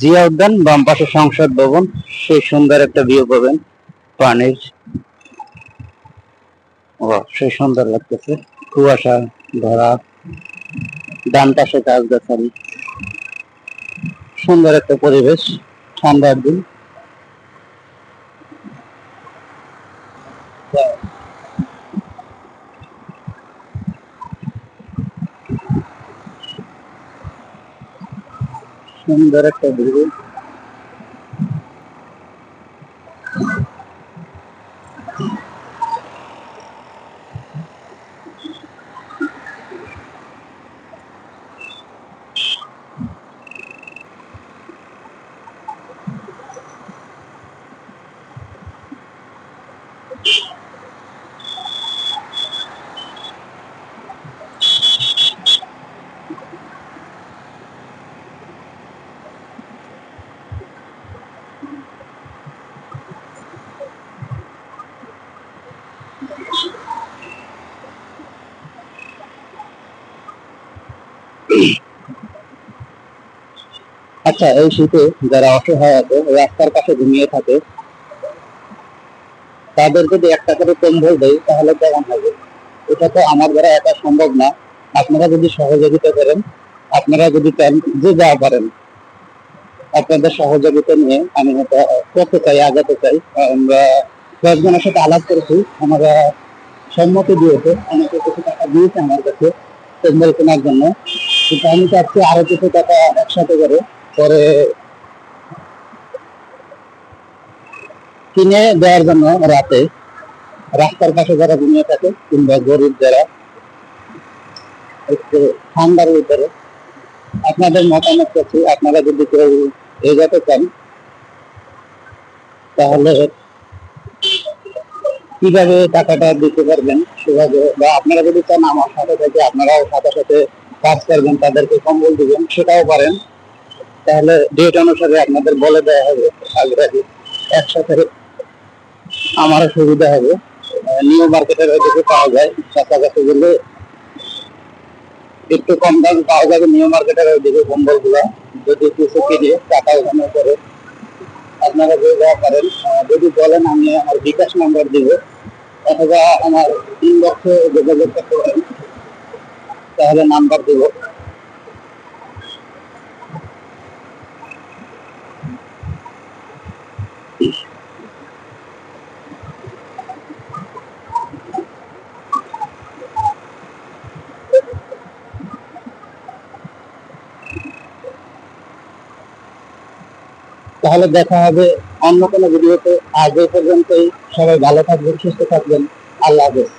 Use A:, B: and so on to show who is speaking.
A: জিয়া উদ্যান, বাম পাশে সংসদ ভবন। সেই সুন্দর একটা ভিউ পাবেন, পানির। সেই সুন্দর লাগতেছে। কুয়াশা ধরা ডান পাশে গাছ গাছালি সুন্দর একটা পরিবেশ, ঠান্ডার দিন। সুন্দর একটা ভিউ আচ্ছা এই শীতে যারা অসহায় আছে, রাস্তার পাশে ঘুমিয়ে থাকে, তাদের যদি একটা করে কম্বল দেয় তাহলে কেমন হবে? এটা তো আমার দ্বারা একা সম্ভব না। আপনারা যদি সহযোগিতা করেন, আপনারা যদি চান যে যা পারেন, আপনাদের সহযোগিতা নিয়ে আমি করতে চাই, আগাতে চাই। আমরা কয়েকজনের সাথে আলাপ করেছি। আমরা সম্মতি দিয়েছে। আমাকে কিছু টাকা দিয়েছে আমার কাছে কম্বল কেনার জন্য। কিন্তু আমি চাচ্ছি আরও কিছু টাকা একসাথে করে পরে কিনে দেওয়ার জন্য রাতে। রাস্তার পাশে যারা ঘুমিয়ে থাকে, কিংবা গরিব যারা, একটু ঠান্ডার ভিতরে। আপনাদের মতামত করছি আপনারা যদি কেউ এগাতে চান, তাহলে কীভাবে টাকাটা দিতে পারবেন সেভাবে বা আপনারা যদি চান আমার সাথে থেকে আপনারাও সাথে সাথে কাজ করবেন, তাদেরকে কম্বল দিবেন, সেটাও পারেন। তাহলে ডেট অনুসারে আপনাদের বলে দেওয়া হবে আগে একসাথে আমারও সুবিধা হবে। নিউ মার্কেটের ওইদিকে পাওয়া যায়, কাছাকাছি গেলে একটু কম দাম পাওয়া যাবে নিউ মার্কেটের ওইদিকে কম্বলগুলা যদি কিছু কিনে টাকা ওখানে করে আপনারা যে যা করেন যদি বলেন আমি আমার বিকাশ নাম্বার দিব, অথবা আমার ইনবক্সে যোগাযোগ করতে পারেন, তাহলে নাম্বার দিব তাহলে দেখা হবে অন্য কোনো ভিডিওতে। আজ এই পর্যন্তই। সবাই ভালো থাকবেন, সুস্থ থাকবেন। আল্লাহ হাফেজ।